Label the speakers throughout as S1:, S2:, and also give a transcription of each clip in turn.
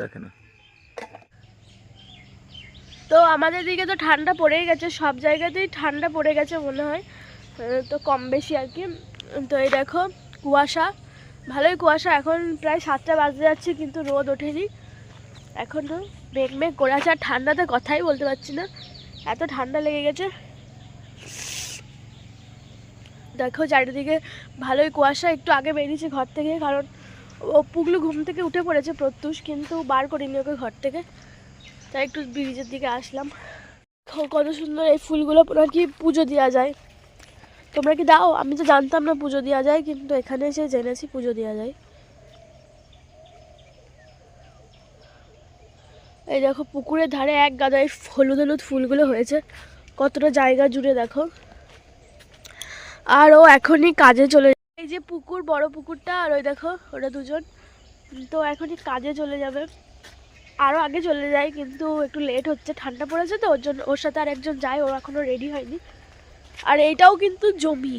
S1: দেখে না।
S2: তো আমাদের দিকে তো ঠান্ডা পড়েই গেছে, সব জায়গাতেই ঠান্ডা পড়ে গেছে মনে হয়। তো কম বেশি আর কি। তো এই দেখো, কুয়াশা। ভালোই কুয়াশা, এখন প্রায় সাতটা বাজতে যাচ্ছে, কিন্তু রোদ ওঠেনি। এখনও মেঘ মেঘ করে আছে, আর ঠান্ডাতে কথাই বলতে পারছি না। এত ঠান্ডা লেগে গেছে। দেখো চারিদিকে ভালোই কুয়াশা, একটু আগে বেরিয়েছে ঘর থেকে, কারণ ও পুগলু ঘুম থেকে উঠে পড়েছে প্রত্যুষ, কিন্তু বার করিনি ওকে ঘর থেকে। তাই একটু ব্রিজের দিকে আসলাম। কত সুন্দর এই ফুলগুলো আর কি পুজো দেওয়া যায়? তোমরা কি দাও? আমি তো জানতাম না পুজো দেওয়া যায়, কিন্তু এখানে এসে জেনেছি পুজো দেওয়া যায়। এই দেখো, পুকুরের ধারে এক গাদায় হলুদ হলুদ ফুলগুলো হয়েছে। কতটা জায়গা জুড়ে দেখো। আর ও এখনই কাজে চলে এই যে পুকুর, বড় পুকুরটা, আর ওই দেখো, ওরা দুজন। তো এখনই কাজে চলে যাবে। আরও আগে চলে যায়, কিন্তু একটু লেট হচ্ছে, ঠান্ডা পড়েছে তো, ওর জন্য ওর সাথে আর একজন যায়, ও এখনও রেডি হয়নি। আর এইটাও কিন্তু জমি।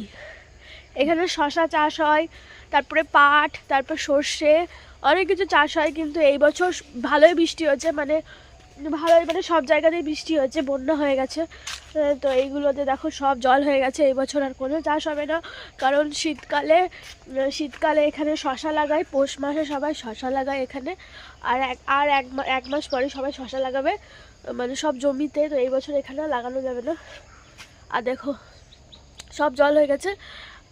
S2: এখানে শশা চাষ হয়, তারপরে পাট, তারপর সর্ষে, অনেক কিছু চাষ হয়, কিন্তু এই বছর ভালোই বৃষ্টি হয়েছে মানে ভালোই মানে সব জায়গাতেই বৃষ্টি হয়েছে, বন্যা হয়ে গেছে। তো এইগুলোতে দেখো সব জল হয়ে গেছে, এই বছর আর কোনো চাষ হবে না। কারণ শীতকালে শীতকালে এখানে শশা লাগায়, পৌষ মাসে সবাই শশা লাগায় এখানে। আর এক আর এক এক মাস পরে সবাই শশা লাগাবে। মানে সব জমিতে তো এই বছর এখানে লাগানো যাবে না। আর দেখো, সব জল হয়ে গেছে।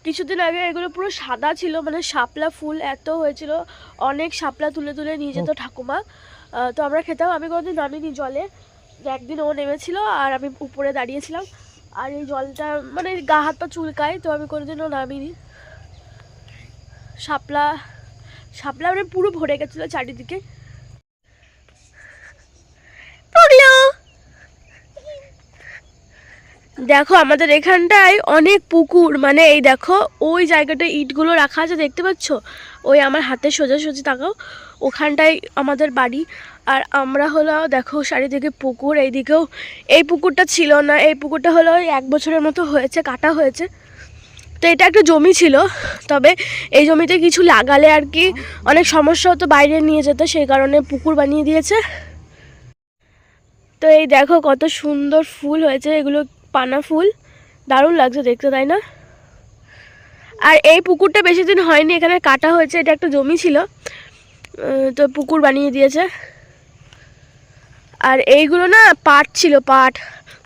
S2: কিছুদিন আগে এগুলো পুরো সাদা ছিল মানে শাপলা ফুল এত হয়েছিল। অনেক শাপলা তুলে তুলে নিয়ে যেত ঠাকুমা। তো আমরা খেতাম। আমি কোনোদিন নামিনি জলে। একদিন ও নেমেছিল আর আমি উপরে দাঁড়িয়েছিলাম। আর এই জলটা মানে গা হাত পা চুলকায় তো আমি কোনোদিনও নামিনি। শাপলা শাপলা মানে পুরো ভরে গেছিল চারিদিকে। দেখো, আমাদের এখানটায় অনেক পুকুর। মানে এই দেখো, ওই জায়গাটা ইটগুলো রাখা আছে, দেখতে পাচ্ছ? ওই আমার হাতে সোজাসুজি তাকাও। ওখানটায় আমাদের বাড়ি। আর আমরা হলো, দেখো, চারিদিকে পুকুর, এইদিকেও এই পুকুরটা ছিল না। এই পুকুরটা হলো এক বছরের মতো হয়েছে, কাটা হয়েছে। তো এটা একটা জমি ছিল। তবে এই জমিতে কিছু লাগালে আর কি অনেক সমস্যা হতো বাইরে নিয়ে যেত, সেই কারণে পুকুর বানিয়ে দিয়েছে। তো এই দেখো, কত সুন্দর ফুল হয়েছে। এগুলো পানা ফুল। দারুণ লাগছে দেখতে, তাই না? আর এই পুকুরটা বেশি দিন হয়নি, এখানে কাটা হয়েছে, এটা একটা জমি ছিল। তো পুকুর বানিয়ে দিয়েছে। আর এইগুলো না পাট ছিল, পাট।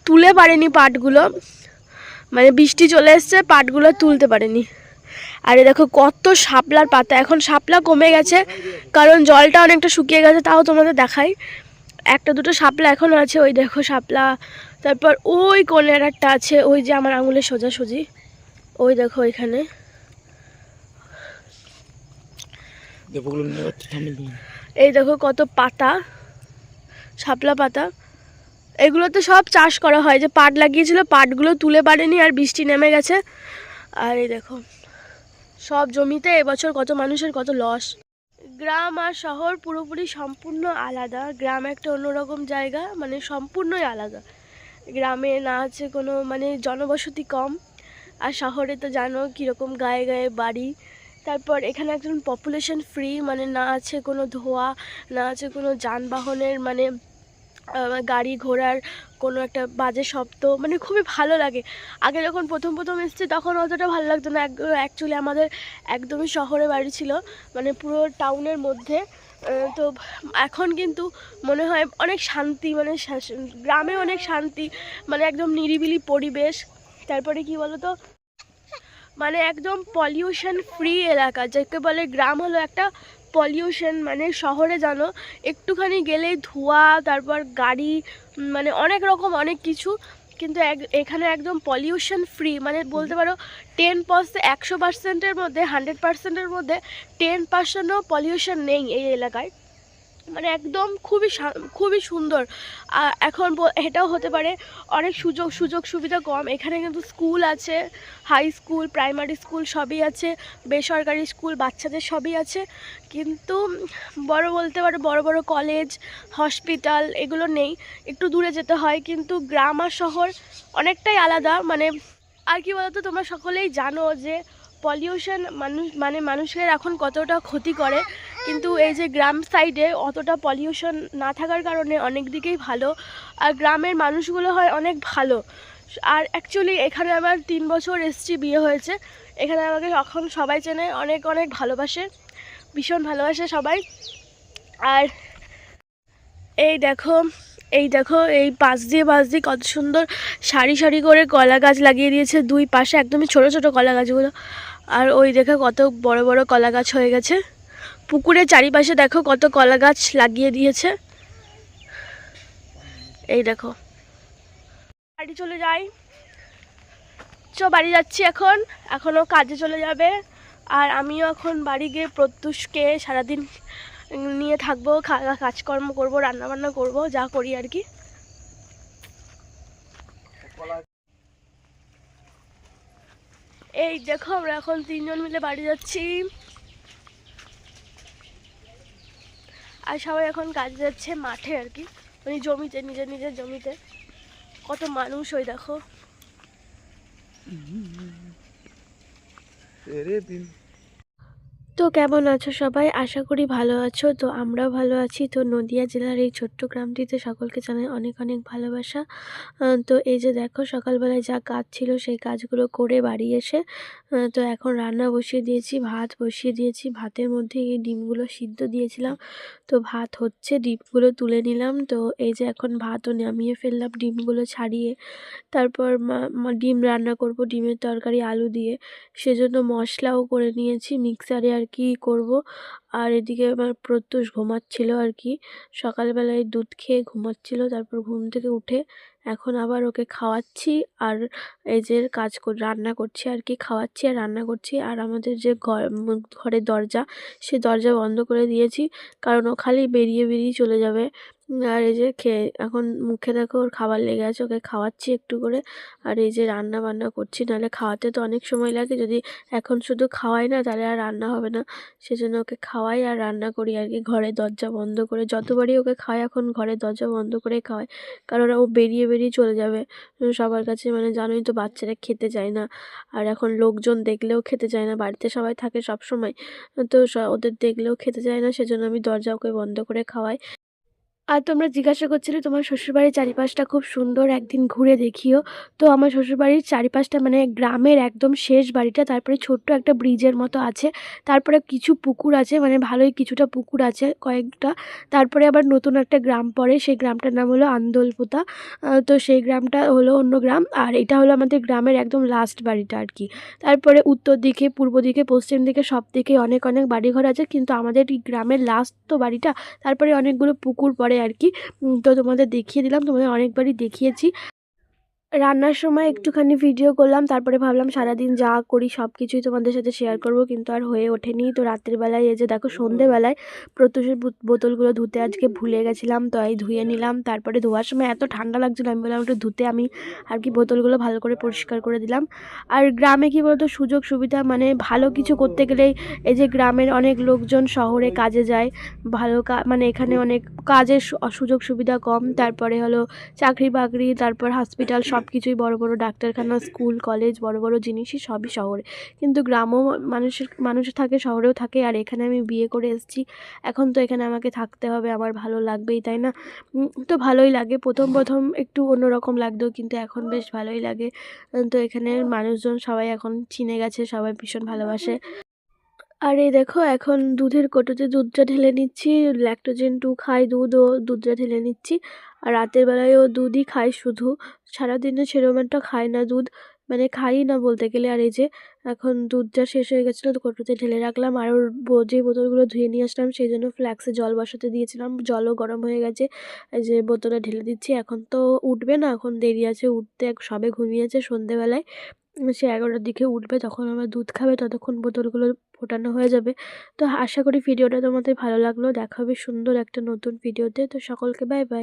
S2: তুলে পারেনি পাটগুলো। মানে বৃষ্টি চলে এসছে, পাটগুলো তুলতে পারেনি। আর এই দেখো কত শাপলার পাতা। এখন শাপলা কমে গেছে, কারণ জলটা অনেকটা শুকিয়ে গেছে, তাও তোমাদের দেখাই। একটা দুটো শাপলা এখনও আছে, ওই দেখো শাপলা তারপর ওই কোণের একটা আছে ওই যে আমার আঙুলের সোজাসুজি। ওই দেখো ওইখানে। এই দেখো কত পাতা শাপলা পাতা। এগুলোতে সব চাষ করা হয় যে পাট লাগিয়েছিল পাটগুলো তুলে পারেনি আর বৃষ্টি নেমে গেছে। আর এই দেখো সব জমিতে এবছর কত মানুষের কত লস। গ্রাম আর শহর পুরোপুরি সম্পূর্ণ আলাদা। গ্রাম একটা অন্যরকম জায়গা মানে সম্পূর্ণই আলাদা। গ্রামে না আছে কোনো মানে জনবসতি কম। আর শহরে তো জানো কীরকম গায়ে গায়ে বাড়ি। তারপর এখানে একজন পপুলেশন ফ্রি মানে না আছে কোনো ধোয়া, না আছে কোনো যানবাহনের মানে গাড়ি ঘোড়ার কোনো একটা বাজে শব্দ। মানে খুবই ভালো লাগে। আগে যখন প্রথম প্রথম এসেছি তখন অতটা ভালো লাগতো না। অ্যাকচুয়ালি আমাদের একদমই শহরে বাড়ি ছিল মানে পুরো টাউনের মধ্যে। তো এখন কিন্তু মনে হয় অনেক শান্তি মানে গ্রামে অনেক শান্তি মানে একদম নিরিবিলি পরিবেশ। তারপরে কি বলো তো মানে একদম পলিউশন ফ্রি এলাকা, যাকে বলে গ্রাম হলো একটা পলিউশন মানে শহরে জানো, একটুখানি গেলেই ধোঁয়া, তারপর গাড়ি মানে অনেক রকম অনেক কিছু। কিন্তু এখানে একদম পলিউশন ফ্রি মানে বলতে পারো টেন পার্সেন্ট একশো পার্সেন্টের মধ্যে হান্ড্রেড পার্সেন্টের মধ্যে টেন পার্সেন্টও পলিউশন নেই এই এলাকায়। মানে একদম খুবই খুবই সুন্দর। এখন এটাও হতে পারে, অনেক সুযোগ সুযোগ সুবিধা কম। এখানে কিন্তু স্কুল আছে হাই স্কুল প্রাইমারি স্কুল সবই আছে, বেসরকারি স্কুল বাচ্চাদের সবই আছে। কিন্তু বড় বলতে পারো, বড় বড় কলেজ হসপিটাল এগুলো নেই। একটু দূরে যেতে হয়, কিন্তু গ্রাম আর শহর অনেকটাই আলাদা। মানে আর কি বলতো, তোমরা সকলেই জানো যে পলিউশন মানুষ মানে মানুষের এখন কতটা ক্ষতি করে। কিন্তু এই যে গ্রাম সাইডে অতটা পলিউশন না থাকার কারণে অনেক দিকেই ভালো, আর গ্রামের মানুষগুলো হয় অনেক ভালো। আর অ্যাকচুয়ালি এখানে আমার তিন বছর এসছি বিয়ে হয়েছে, এখানে আমাকে এখন সবাই চেনে, অনেক অনেক ভালোবাসে, ভীষণ ভালোবাসে সবাই। আর এই দেখো এই দেখো, এই পাশ দিয়ে পাশ দিয়ে কত সুন্দর সারি সারি করে কলা গাছ লাগিয়ে দিয়েছে, দুই পাশে একদমই ছোট ছোট কলা গাছগুলো। আর ওই দেখো কত বড় বড় কলা গাছ হয়ে গেছে। পুকুরের চারিপাশে দেখো কত কলা গাছ লাগিয়ে দিয়েছে। এই দেখো। বাড়ি চলে যাই। চ, বাড়ি যাচ্ছি এখন। এখনও কাজে চলে যাবে। আর আমিও এখন বাড়ি গিয়ে প্রত্যুষকে সারাদিন নিয়ে থাকব কাজকর্ম করব, রান্নাবান্না করব, যা করি আর কি। এই দেখো, আমরা এখন তিনজন মিলে বাড়ি যাচ্ছি। আর সবাই এখন কাজে যাচ্ছে মাঠে আর কি। মানে জমিতে, নিজের নিজের জমিতে। কত মানুষ ওই দেখো। তো কেমন আছো সবাই? আশা করি ভালো আছো। তো আমরাও ভালো আছি। তো নদিয়া জেলার এই ছোট্ট গ্রামটিতে সকলকে জানাই অনেক অনেক ভালোবাসা। তো এই যে দেখো, সকালবেলায় যা কাজ ছিল সেই কাজগুলো করে বাড়ি এসে তো এখন রান্না বসিয়ে দিয়েছি, ভাত বসিয়ে দিয়েছি। ভাতের মধ্যে এই ডিমগুলো সিদ্ধ দিয়েছিলাম। তো ভাত হচ্ছে, ডিমগুলো তুলে নিলাম। তো এই যে এখন ভাতও নামিয়ে ফেললাম ডিমগুলো ছাড়িয়ে। তারপর ডিম রান্না করব, ডিমের তরকারি, আলু দিয়ে। সেজন্য মশলাও করে নিয়েছি, মিক্সারে আর কি করব? আর এদিকে আমার প্রত্যুষ ঘুমাচ্ছিল আর কি সকালবেলায় দুধ খেয়ে ঘুমাচ্ছিল, তারপর ঘুম থেকে উঠে এখন আবার ওকে খাওয়াচ্ছি আর এই যে কাজ কর, রান্না করছি আর কি খাওয়াচ্ছি আর রান্না করছি। আর আমাদের যে ঘর, ঘরের দরজা, সে দরজা বন্ধ করে দিয়েছি, কারণ ও খালি বেরিয়ে বেরিয়ে চলে যাবে। আর এই যে খেয়ে, এখন মুখে দেখো ওর খাবার লেগে আছে, ওকে খাওয়াচ্ছি একটু করে। আর এই যে রান্না বান্না করছি, নাহলে খাওয়াতে তো অনেক সময় লাগে, যদি এখন শুধু খাওয়াই না, তাহলে আর রান্না হবে না। সেজন্য ওকে খাওয়াই আর রান্না করি আর কি ঘরের দরজা বন্ধ করে, যতবারই ওকে খাওয়াই, এখন ঘরের দরজা বন্ধ করে খাওয়াই। কারণ ও বেরিয়ে বেরিয়ে চলে যাবে। সবার কাছে মানে জানোই তো বাচ্চারা খেতে চায় না। আর এখন লোকজন দেখলেও খেতে চায় না, বাড়িতে সবাই থাকে সব সময় তো ওদের দেখলেও খেতে চায় না, সেজন্য আমি দরজা ওকে বন্ধ করে খাওয়াই। আর তোমরা জিজ্ঞাসা করছিলে তোমার শ্বশুরবাড়ির চারিপাশটা খুব সুন্দর, একদিন ঘুরে দেখিও। তো আমার শ্বশুরবাড়ির চারিপাশটা মানে গ্রামের একদম শেষ বাড়িটা, তারপরে ছোট্ট একটা ব্রিজের মতো আছে। তারপরে কিছু পুকুর আছে মানে ভালোই কিছুটা পুকুর আছে কয়েকটা। তারপরে আবার নতুন একটা গ্রাম পড়ে, সেই গ্রামটার নাম হলো আন্দোলপোতা। তো সেই গ্রামটা হলো অন্য গ্রাম, আর এটা হলো আমাদের গ্রামের একদম লাস্ট বাড়িটা আর কি। তারপরে উত্তর দিকে, পূর্ব দিকে, পশ্চিম দিকে, সব দিকে অনেক অনেক বাড়িঘর আছে, কিন্তু আমাদের গ্রামের লাস্ট তো বাড়িটা, তারপরে অনেকগুলো পুকুর পড়ে আর কি তো তোমাদের দেখিয়ে দিলাম তোমাদের অনেকবারই দেখিয়েছি। রান্নার সময় একটুখানি ভিডিও করলাম তারপরে ভাবলাম সারাদিন যা করি সব কিছুই তোমাদের সাথে শেয়ার করব কিন্তু আর হয়ে ওঠেনি। তো রাত্রিবেলায় এই যে দেখো সন্ধেবেলায় প্রত্যুষের বোত- বোতলগুলো ধুতে আজকে ভুলে গেছিলাম তো এই ধুয়ে নিলাম। তারপরে ধোয়ার সময় এত ঠান্ডা লাগছিল আমি বললাম একটু ধুতে আমি আর কি বোতলগুলো ভালো করে পরিষ্কার করে দিলাম। আর গ্রামে কি বলতো সুযোগ সুবিধা মানে ভালো কিছু করতে গেলেই এই যে গ্রামের অনেক লোকজন শহরে কাজে যায় ভালো কা- মানে এখানে অনেক কাজের সুযোগ সুবিধা কম। তারপরে হলো চাকরি বাকরি তারপর হসপিটাল সব কিছুই বড় বড় ডাক্তারখানা স্কুল কলেজ বড় বড় জিনিসই সবই শহরে। কিন্তু গ্রামও মানুষের মানুষ থাকে শহরেও থাকে আর এখানে আমি বিয়ে করে এসেছি। এখন তো এখানে আমাকে থাকতে হবে আমার ভালো লাগবেই তাই না? তো ভালোই লাগে প্রথম প্রথম একটু অন্যরকম লাগতো কিন্তু এখন বেশ ভালোই লাগে। তো এখানে মানুষজন সবাই এখন চিনে গেছে সবাই ভীষণ ভালোবাসে। আর এই দেখো, এখন দুধের কোটোতে দুধটা ঢেলে নিচ্ছি ল্যাক্টোজেন টু খাই, দুধও দুধটা ঢেলে নিচ্ছি, আর রাতের বেলায়ও দুধই খাই শুধু। সারাদিনে সেরকম একটা খাই না দুধ মানে খাই না বলতে গেলে। আর এই যে, এখন দুধটা শেষ হয়ে গেছিল, তো কোটোতে ঢেলে রাখলাম, আর ওর যে বোতলগুলো ধুয়ে নিয়ে আসলাম, সেই জন্য ফ্ল্যাক্সে জল বসাতে দিয়েছিলাম। জলও গরম হয়ে গেছে, এই যে বোতলে ঢেলে দিচ্ছি। এখন তো উঠবে না, এখন দেরি আছে উঠতে, এক- সবে ঘুমিয়েছে সন্ধেবেলায়। সে এগারোটার দিকে উঠবে, তখন আবার দুধ খাবে, ততক্ষণ বোতলগুলো ফোটানো হয়ে যাবে। তো আশা করি ভিডিওটা তোমাদের ভালো লাগল। দেখা হবে সুন্দর একটা নতুন ভিডিওতে। তো সকলকে বাই বাই